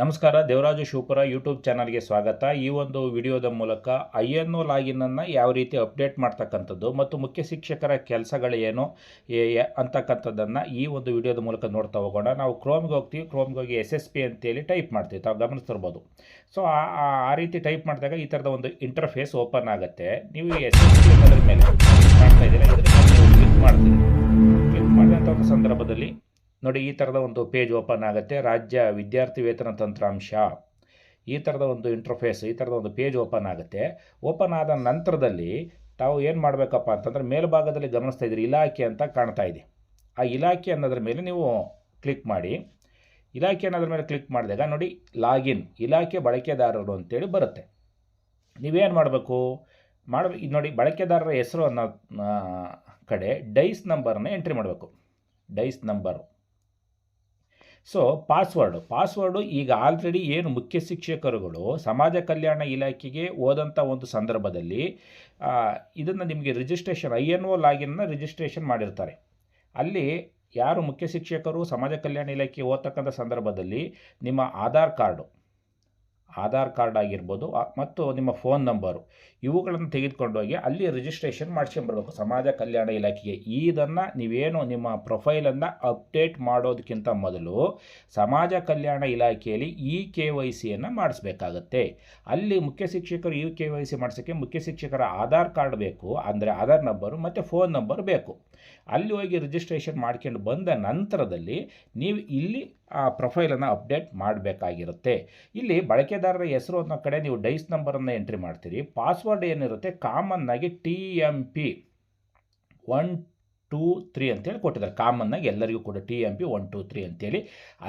ನಮಸ್ಕಾರ, ದೇವರಾಜು ಶಿವಪುರ ಯೂಟ್ಯೂಬ್ ಚಾನಲ್ಗೆ ಸ್ವಾಗತ. ಈ ಒಂದು ವಿಡಿಯೋದ ಮೂಲಕ ಐ ಎನ್ ಒ ಲಾಗಿನನ್ನು ಯಾವ ರೀತಿ ಅಪ್ಡೇಟ್ ಮಾಡ್ತಕ್ಕಂಥದ್ದು ಮತ್ತು ಮುಖ್ಯ ಶಿಕ್ಷಕರ ಕೆಲಸಗಳೇನು ಅಂತಕ್ಕಂಥದ್ದನ್ನು ಈ ಒಂದು ವಿಡಿಯೋದ ಮೂಲಕ ನೋಡ್ತಾ ಹೋಗೋಣ. ನಾವು ಕ್ರೋಮ್ಗೆ ಹೋಗ್ತೀವಿ ಕ್ರೋಮ್ಗೆ ಹೋಗಿ ಎಸ್ ಎಸ್ ಪಿ ಅಂತೇಳಿ ಟೈಪ್ ಮಾಡ್ತೀವಿ, ತಾವು ಗಮನಿಸ್ತಿರ್ಬೋದು ಸೊ ಆ ರೀತಿ ಟೈಪ್ ಮಾಡಿದಾಗ ಈ ಥರದ ಒಂದು ಇಂಟರ್ಫೇಸ್ ಓಪನ್ ಆಗುತ್ತೆ. ನೀವು ಎಸ್ ಎಸ್ ಪಿ ಅನ್ನೋದ್ರ ಮೇಲೆ ಮಾಡ್ತಾ ಇದ್ದೀರಾ ಕ್ಲಿಕ್ ಮಾಡ್ತೀವಿ ಕ್ಲಿಕ್ ಮಾಡಿದಂಥ ಒಂದು ಸಂದರ್ಭದಲ್ಲಿ ನೋಡಿ, ಈ ಥರದ ಒಂದು ಪೇಜ್ ಓಪನ್ ಆಗುತ್ತೆ. ರಾಜ್ಯ ವಿದ್ಯಾರ್ಥಿ ವೇತನ ತಂತ್ರಾಂಶ. ಈ ಥರದ ಒಂದು ಇಂಟರ್ಫೇಸ್ ಈ ಥರದ ಒಂದು ಪೇಜ್ ಓಪನ್ ಆಗುತ್ತೆ. ಓಪನ್ ಆದ ನಂತರದಲ್ಲಿ ತಾವು ಏನು ಮಾಡಬೇಕಪ್ಪ ಅಂತಂದರೆ, ಮೇಲ್ಭಾಗದಲ್ಲಿ ಗಮನಿಸ್ತಾ ಇದ್ದೀರಿ, ಇಲಾಖೆ ಅಂತ ಕಾಣ್ತಾ ಇದೆ. ಆ ಇಲಾಖೆ ಅನ್ನೋದ್ರ ಮೇಲೆ ನೀವು ಕ್ಲಿಕ್ ಮಾಡಿ. ಇಲಾಖೆ ಅನ್ನೋದ್ರ ಮೇಲೆ ಕ್ಲಿಕ್ ಮಾಡಿದಾಗ ನೋಡಿ ಲಾಗಿನ್ ಇಲಾಖೆ ಬಳಕೆದಾರರು ಅಂತೇಳಿ ಬರುತ್ತೆ. ನೀವೇನು ಮಾಡಬೇಕು? ಇದು ನೋಡಿ, ಬಳಕೆದಾರರ ಹೆಸರು ಅನ್ನೋ ಕಡೆ ಡೈಸ್ ನಂಬರ್ನ ಎಂಟ್ರಿ ಮಾಡಬೇಕು. DISE number so password password ಈಗ ಆಲ್ರೆಡಿ ಏನು ಮುಖ್ಯ ಶಿಕ್ಷಕರುಗಳು ಸಮಾಜ ಕಲ್ಯಾಣ ಇಲಾಖೆಗೆ ಹೋದಂಥ ಒಂದು ಸಂದರ್ಭದಲ್ಲಿ ಇದನ್ನು ನಿಮಗೆ ರಿಜಿಸ್ಟ್ರೇಷನ್ ಐ ಎನ್ ಒ ಲಾಗಿನ್ನ ರಿಜಿಸ್ಟ್ರೇಷನ್ ಮಾಡಿರ್ತಾರೆ. ಅಲ್ಲಿ ಯಾರು ಮುಖ್ಯ ಶಿಕ್ಷಕರು, ಸಮಾಜ ಕಲ್ಯಾಣ ಇಲಾಖೆಗೆ ಓದ್ತಕ್ಕಂಥ ಸಂದರ್ಭದಲ್ಲಿ ನಿಮ್ಮ ಆಧಾರ್ ಕಾರ್ಡು. ಆಧಾರ್ ಕಾರ್ಡ್ ಆಗಿರ್ಬೋದು ಮತ್ತು ನಿಮ್ಮ ಫೋನ್ ನಂಬರು, ಇವುಗಳನ್ನು ತೆಗೆದುಕೊಂಡೋಗಿ ಅಲ್ಲಿ ರಿಜಿಸ್ಟ್ರೇಷನ್ ಮಾಡ್ಸ್ಕೊಂಬರ್ಬೇಕು ಸಮಾಜ ಕಲ್ಯಾಣ ಇಲಾಖೆಗೆ. ಇದನ್ನು ನೀವೇನು ನಿಮ್ಮ ಪ್ರೊಫೈಲನ್ನು ಅಪ್ಡೇಟ್ ಮಾಡೋದಕ್ಕಿಂತ ಮೊದಲು ಸಮಾಜ ಕಲ್ಯಾಣ ಇಲಾಖೆಯಲ್ಲಿ ಇ ಕೆ ವೈ ಸಿಯನ್ನು ಮಾಡಿಸ್ಬೇಕಾಗತ್ತೆ. ಅಲ್ಲಿ ಮುಖ್ಯ ಶಿಕ್ಷಕರು ಇ ಕೆ ವೈ ಸಿ ಮಾಡಿಸೋಕ್ಕೆ ಮುಖ್ಯ ಶಿಕ್ಷಕರ ಆಧಾರ್ ಕಾರ್ಡ್ ಬೇಕು, ಅಂದರೆ ಆಧಾರ್ ನಂಬರು ಮತ್ತು ಫೋನ್ ನಂಬರ್ ಬೇಕು. ಅಲ್ಲಿ ಹೋಗಿ ರಿಜಿಸ್ಟ್ರೇಷನ್ ಮಾಡ್ಕೊಂಡು ಬಂದ ನಂತರದಲ್ಲಿ ನೀವು ಇಲ್ಲಿ ಆ ಪ್ರೊಫೈಲನ್ನು ಅಪ್ಡೇಟ್ ಮಾಡಬೇಕಾಗಿರುತ್ತೆ. ಇಲ್ಲಿ ಬಳಕೆದಾರರ ಹೆಸರು ಅನ್ನೋ ಕಡೆ ನೀವು ಡೈಸ್ ನಂಬರನ್ನು ಎಂಟ್ರಿ ಮಾಡ್ತೀರಿ. ಪಾಸ್ವರ್ಡ್ ಏನಿರುತ್ತೆ ಕಾಮನ್ನಾಗಿ T M P one two three ಅಂತೇಳಿ ಕೊಟ್ಟಿದ್ದಾರೆ. ಕಾಮನ್ನಾಗಿ ಎಲ್ಲರಿಗೂ ಕೂಡ T M P one two three ಅಂತೇಳಿ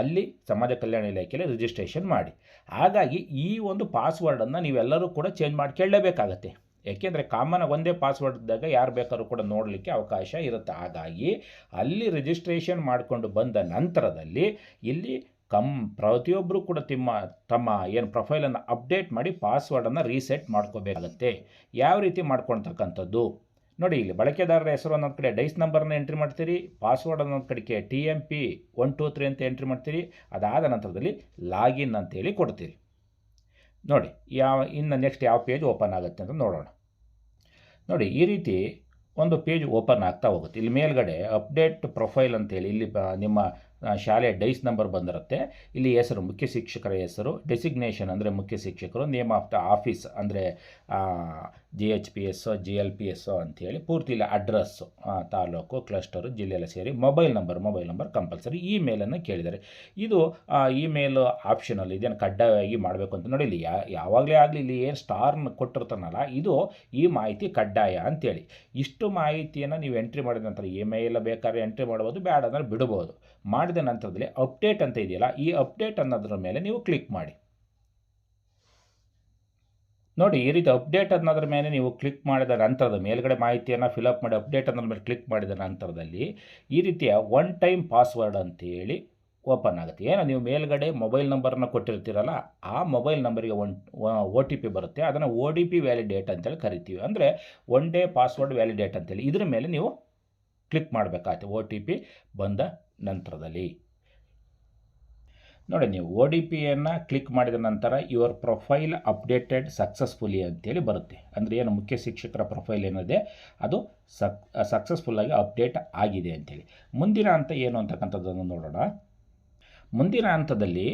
ಅಲ್ಲಿ ಸಮಾಜ ಕಲ್ಯಾಣ ಇಲಾಖೆಯಲ್ಲಿ ರಿಜಿಸ್ಟ್ರೇಷನ್ ಮಾಡಿ. ಹಾಗಾಗಿ ಈ ಒಂದು ಪಾಸ್ವರ್ಡನ್ನು ನೀವೆಲ್ಲರೂ ಕೂಡ ಚೇಂಜ್ ಮಾಡ್ಕೊಳ್ಳೇಬೇಕಾಗತ್ತೆ ಯಾಕೆಂದರೆ ಕಾಮನ್ ಒಂದೇ ಪಾಸ್ವರ್ಡ್ ಇದ್ದಾಗ ಯಾರು ಬೇಕಾದ್ರೂ ಕೂಡ ನೋಡಲಿಕ್ಕೆ ಅವಕಾಶ ಇರುತ್ತೆ. ಹಾಗಾಗಿ ಅಲ್ಲಿ ರಿಜಿಸ್ಟ್ರೇಷನ್ ಮಾಡಿಕೊಂಡು ಬಂದ ನಂತರದಲ್ಲಿ ಇಲ್ಲಿ ಕಮ್ ಪ್ರತಿಯೊಬ್ಬರು ಕೂಡ ತಿಮ್ಮ, ತಮ್ಮ ಏನು ಪ್ರೊಫೈಲನ್ನು ಅಪ್ಡೇಟ್ ಮಾಡಿ ಪಾಸ್ವರ್ಡನ್ನು ರೀಸೆಟ್ ಮಾಡ್ಕೋಬೇಕಾಗತ್ತೆ. ಯಾವ ರೀತಿ ಮಾಡ್ಕೊಳ್ತಕ್ಕಂಥದ್ದು? ನೋಡಿ, ಇಲ್ಲಿ ಬಳಕೆದಾರರ ಹೆಸರು ಅನ್ನೋದು ಕಡೆ ಡೈಸ್ ನಂಬರ್ನ ಎಂಟ್ರಿ ಮಾಡ್ತೀರಿ ಪಾಸ್ವರ್ಡ್ ಅನ್ನೋದು ಕಡೆಗೆ T M P one two three ಅಂತ ಎಂಟ್ರಿ ಮಾಡ್ತೀರಿ, ಅದಾದ ನಂತರದಲ್ಲಿ ಲಾಗಿನ್ ಅಂತೇಳಿ ಕೊಡ್ತೀರಿ. ನೋಡಿ, ಯಾವ, ಇನ್ನು ನೆಕ್ಸ್ಟ್ ಯಾವ ಪೇಜ್ ಓಪನ್ ಆಗುತ್ತೆ ಅಂತ ನೋಡೋಣ. ನೋಡಿ, ಈ ರೀತಿ ಒಂದು ಪೇಜ್ ಓಪನ್ ಆಗ್ತಾ ಹೋಗುತ್ತೆ. ಇಲ್ಲಿ ಮೇಲ್ಗಡೆ ಅಪ್ಡೇಟ್ ಪ್ರೊಫೈಲ್ ಅಂತೇಳಿ ಇಲ್ಲಿ ನಿಮ್ಮ ಶಾಲೆ ಡೈಸ್ ನಂಬರ್ ಬಂದಿರುತ್ತೆ. ಇಲ್ಲಿ ಹೆಸರು, ಮುಖ್ಯ ಶಿಕ್ಷಕರ ಹೆಸರು ಡೆಸಿಗ್ನೇಷನ್ ಅಂದರೆ ಮುಖ್ಯ ಶಿಕ್ಷಕರು ನೇಮ್ ಆಫ್ ದ ಆಫೀಸ್ ಅಂದರೆ G H P S G L P S ಅಂಥೇಳಿ ಪೂರ್ತಿ ಇಲ್ಲ ಅಡ್ರೆಸ್ಸು ತಾಲೂಕು ಕ್ಲಸ್ಟರು ಜಿಲ್ಲೆಲ್ಲ ಸೇರಿ mobile number mobile number compulsory ಇಮೇಲನ್ನು ಕೇಳಿದ್ದಾರೆ. ಇದು ಇಮೇಲ್ ಆಪ್ಷನಲ್ಲಿ ಇದೇನು ಕಡ್ಡಾಯವಾಗಿ ಮಾಡಬೇಕು ಅಂತ ನೋಡಿ, ಇಲ್ಲಿ ಯಾ, ಯಾವಾಗಲೇ ಆಗಲಿ ಇಲ್ಲಿ ಏನು ಸ್ಟಾರ್ನ ಕೊಟ್ಟಿರ್ತಾನಲ್ಲ, ಇದು ಈ ಮಾಹಿತಿ ಕಡ್ಡಾಯ ಅಂತೇಳಿ. ಇಷ್ಟು ಮಾಹಿತಿಯನ್ನು ನೀವು ಎಂಟ್ರಿ ಮಾಡಿದ ನಂತರ ಇಮೇಲ್ ಬೇಕಾದ್ರೆ ಎಂಟ್ರಿ ಮಾಡ್ಬೋದು ಬೇಡ ಅಂದರೆ ಬಿಡ್ಬೋದು. ಮಾಡಿದ ನಂತರದಲ್ಲಿ ಅಪ್ಡೇಟ್ ಅಂತ ಇದೆಯಲ್ಲ, ಈ ಅಪ್ಡೇಟ್ ಅನ್ನೋದ್ರ ಮೇಲೆ ನೀವು ಕ್ಲಿಕ್ ಮಾಡಿ. ನೋಡಿ, ಈ ರೀತಿ ಅಪ್ಡೇಟ್ ಅನ್ನೋದ್ರ ಮೇಲೆ ನೀವು ಕ್ಲಿಕ್ ಮಾಡಿದ ನಂತರದ ಮೇಲ್ಗಡೆ ಮಾಹಿತಿಯನ್ನು ಫಿಲಪ್ ಮಾಡಿ ಅಪ್ಡೇಟ್ ಅನ್ನೋದ್ರ ಮೇಲೆ ಕ್ಲಿಕ್ ಮಾಡಿದ ನಂತರದಲ್ಲಿ ಈ ರೀತಿಯ ಒನ್ ಟೈಮ್ ಪಾಸ್ವರ್ಡ್ ಅಂತೇಳಿ ಓಪನ್ ಆಗುತ್ತೆ. ಏನೋ, ನೀವು ಮೇಲ್ಗಡೆ ಮೊಬೈಲ್ ನಂಬರನ್ನು ಕೊಟ್ಟಿರ್ತೀರಲ್ಲ, ಆ ಮೊಬೈಲ್ ನಂಬರಿಗೆ ಒನ್ ಒ ಟಿ ಪಿ ಬರುತ್ತೆ. ಅದನ್ನು ಒ ಡಿ ಪಿ ವ್ಯಾಲಿಡೇಟ್ ಅಂತೇಳಿ ಕರಿತೀವಿ. ಅಂದರೆ ಒನ್ ಡೇ ಪಾಸ್ವರ್ಡ್ ವ್ಯಾಲಿಡೇಟ್ ಅಂತೇಳಿ. ಇದ್ರ ಮೇಲೆ ನೀವು ಕ್ಲಿಕ್ ಮಾಡಬೇಕಾಗುತ್ತೆ ಒ ಟಿ ಪಿ ಬಂದ ನಂತರದಲ್ಲಿ. ನೋಡಿ, ನೀವು ಒ ಡಿ ಪಿಯನ್ನು ಕ್ಲಿಕ್ ಮಾಡಿದ ನಂತರ ಯುವರ್ ಪ್ರೊಫೈಲ್ ಅಪ್ಡೇಟೆಡ್ ಸಕ್ಸಸ್ಫುಲಿ ಅಂತೇಳಿ ಬರುತ್ತೆ. ಅಂದರೆ ಏನು, ಮುಖ್ಯ ಶಿಕ್ಷಕರ ಪ್ರೊಫೈಲ್ ಏನಿದೆ, ಅದು ಸಕ್ ಸಕ್ಸಸ್ಫುಲ್ಲಾಗಿ ಅಪ್ಡೇಟ್ ಆಗಿದೆ ಅಂತೇಳಿ. ಮುಂದಿನ ಹಂತ ಏನು ಅಂತಕ್ಕಂಥದ್ದನ್ನು ನೋಡೋಣ. ಮುಂದಿನ ಹಂತದಲ್ಲಿ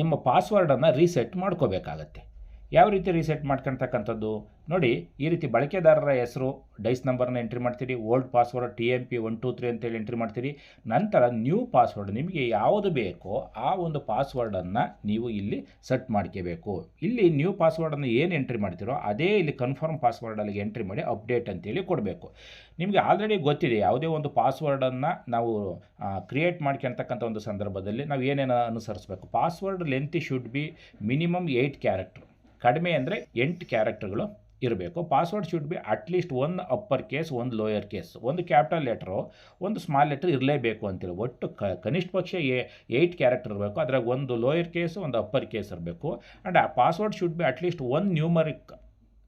ನಿಮ್ಮ ಪಾಸ್ವರ್ಡನ್ನು ರೀಸೆಟ್ ಮಾಡ್ಕೋಬೇಕಾಗತ್ತೆ. ಯಾವ ರೀತಿ ರೀಸೆಟ್ ಮಾಡ್ಕೊಳ್ತಕ್ಕಂಥದ್ದು? ನೋಡಿ, ಈ ರೀತಿ ಬಳಕೆದಾರರ ಹೆಸರು, ಡೈಸ್ ನಂಬರ್ನ ಎಂಟ್ರಿ ಮಾಡ್ತೀರಿ, old password, T M P one two three ಅಂತೇಳಿ ಎಂಟ್ರಿ ಮಾಡ್ತೀರಿ, ನಂತರ ನ್ಯೂ ಪಾಸ್ವರ್ಡ್ ನಿಮಗೆ ಯಾವುದು ಬೇಕೋ ಆ ಒಂದು ಪಾಸ್ವರ್ಡನ್ನು ನೀವು ಇಲ್ಲಿ ಸೆಟ್ ಮಾಡ್ಕೋಬೇಕು. ಇಲ್ಲಿ ನ್ಯೂ ಪಾಸ್ವರ್ಡನ್ನು ಏನು ಎಂಟ್ರಿ ಮಾಡ್ತೀರೋ ಅದೇ ಇಲ್ಲಿ ಕನ್ಫರ್ಮ್ ಪಾಸ್ವರ್ಡಲ್ಲಿ ಎಂಟ್ರಿ ಮಾಡಿ ಅಪ್ಡೇಟ್ ಅಂತೇಳಿ ಕೊಡಬೇಕು. ನಿಮಗೆ ಆಲ್ರೆಡಿ ಗೊತ್ತಿದೆ, ಯಾವುದೇ ಒಂದು ಪಾಸ್ವರ್ಡನ್ನು ನಾವು ಕ್ರಿಯೇಟ್ ಮಾಡ್ಕೊಳ್ತಕ್ಕಂಥ ಒಂದು ಸಂದರ್ಭದಲ್ಲಿ ನಾವು ಏನೇನು ಅನುಸರಿಸಬೇಕು? Password length should be minimum eight character. ಕಡಿಮೆ ಅಂದರೆ ಎಂಟು ಕ್ಯಾರೆಕ್ಟರ್ಗಳು ಇರಬೇಕು. Password should be at least ಒಂದು ಅಪ್ಪರ್ ಕೇಸ್ ಒಂದು ಲೋಯರ್ ಕೇಸ್ ಒಂದು ಕ್ಯಾಪಿಟಲ್ ಲೆಟ್ರು ಒಂದು ಸ್ಮಾಲ್ ಲೆಟ್ರ್ ಇರಲೇಬೇಕು ಅಂತೇಳಿ ಒಟ್ಟು ಕ, ಕನಿಷ್ಠ ಪಕ್ಷ ಏಯ್ಟ್ ಕ್ಯಾರೆಕ್ಟರ್ ಇರಬೇಕು. ಅದ್ರಾಗ ಒಂದು ಲೋಯರ್ ಕೇಸ್ ಒಂದು ಅಪ್ಪರ್ ಕೇಸ್ ಇರಬೇಕು. ಆ್ಯಂಡ್ ಆ password should be at least one numeric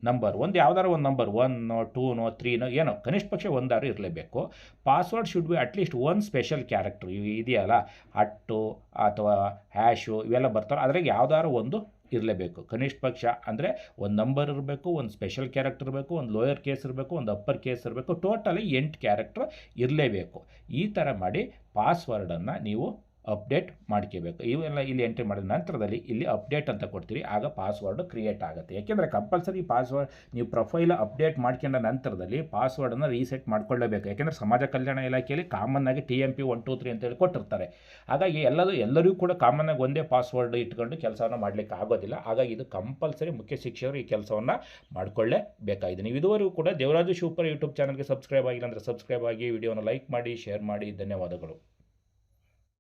number ಒಂದು ಯಾವ್ದಾರು ಒಂದು ನಂಬರ್ ಒನ್ನೋ ಟೂನೋ ತ್ರೀನೋ ಏನೋ. ಕನಿಷ್ಠ ಪಕ್ಷ ಒಂದಾರು ಇರಲೇಬೇಕು. Password should be at least one special character ಇದೆಯಲ್ಲ? ಅಟ್ಟು ಅಥವಾ ಹ್ಯಾಶು ಇವೆಲ್ಲ ಬರ್ತಾರೆ ಅದ್ರಾಗ ಯಾವ್ದಾದ್ರು ಒಂದು ಇರಲೇಬೇಕು. ಕನಿಷ್ಠ ಪಕ್ಷ ಅಂದರೆ ಒಂದು ನಂಬರ್ ಇರಬೇಕು, ಒಂದು ಸ್ಪೆಷಲ್ ಕ್ಯಾರೆಕ್ಟರ್ ಇರಬೇಕು, ಒಂದು ಲೋಯರ್ ಕೇಸ್ ಇರಬೇಕು, ಒಂದು ಅಪ್ಪರ್ ಕೇಸ್ ಇರಬೇಕು ಟೋಟಲಿ ಎಂಟು ಕ್ಯಾರೆಕ್ಟರ್ ಇರಲೇಬೇಕು. ಈ ಥರ ಮಾಡಿ ಪಾಸ್ವರ್ಡನ್ನು ನೀವು ಅಪ್ಡೇಟ್ ಮಾಡ್ಕೋಬೇಕು. ಇವೆಲ್ಲ ಇಲ್ಲಿ ಎಂಟ್ರಿ ಮಾಡಿದ ನಂತರದಲ್ಲಿ ಇಲ್ಲಿ ಅಪ್ಡೇಟ್ ಅಂತ ಕೊಡ್ತೀರಿ. ಆಗ ಪಾಸ್ವರ್ಡ್ ಕ್ರಿಯೇಟ್ ಆಗುತ್ತೆ. ಯಾಕೆಂದರೆ ಕಂಪಲ್ಸರಿ ಪಾಸ್ವರ್ಡ್ ನೀವು ಪ್ರೊಫೈಲ್ ಅಪ್ಡೇಟ್ ಮಾಡ್ಕೊಂಡ ನಂತರದಲ್ಲಿ ಪಾಸ್ವರ್ಡನ್ನು ರೀಸೆಟ್ ಮಾಡ್ಕೊಳ್ಳಬೇಕು. ಯಾಕೆಂದರೆ ಸಮಾಜ ಕಲ್ಯಾಣ ಇಲಾಖೆಯಲ್ಲಿ ಕಾಮನ್ ಆಗಿ T M P one two three ಅಂತೇಳಿ ಕೊಟ್ಟಿರ್ತಾರೆ. ಹಾಗಾಗಿ ಎಲ್ಲರೂ ಎಲ್ಲರಿಗೂ ಕೂಡ ಕಾಮನ್ ಆಗಿ ಒಂದೇ ಪಾಸ್ವರ್ಡ್ ಇಟ್ಕೊಂಡು ಕೆಲಸವನ್ನು ಮಾಡಲಿಕ್ಕೆ ಆಗೋದಿಲ್ಲ. ಹಾಗಾಗಿ ಇದು ಕಂಪಲ್ಸರಿ ಮುಖ್ಯ ಶಿಕ್ಷಕರು ಈ ಕೆಲಸವನ್ನು ಮಾಡಿಕೊಳ್ಳೇಬೇಕಾಗಿದೆ. ನೀವು ಇದುವರೆಗೂ ಕೂಡ ದೇವರಾಜು ಶಿವಪುರ ಯೂಟ್ಯೂಬ್ ಚಾನಲ್ಗೆ ಸಬ್ಸ್ಕ್ರೈಬ್ ಆಗಿಲ್ಲ ಅಂದರೆ ಸಬ್ಸ್ಕ್ರೈಬ್ ಆಗಿ ವಿಡಿಯೋನ ಲೈಕ್ ಮಾಡಿ ಶೇರ್ ಮಾಡಿ. ಧನ್ಯವಾದಗಳು.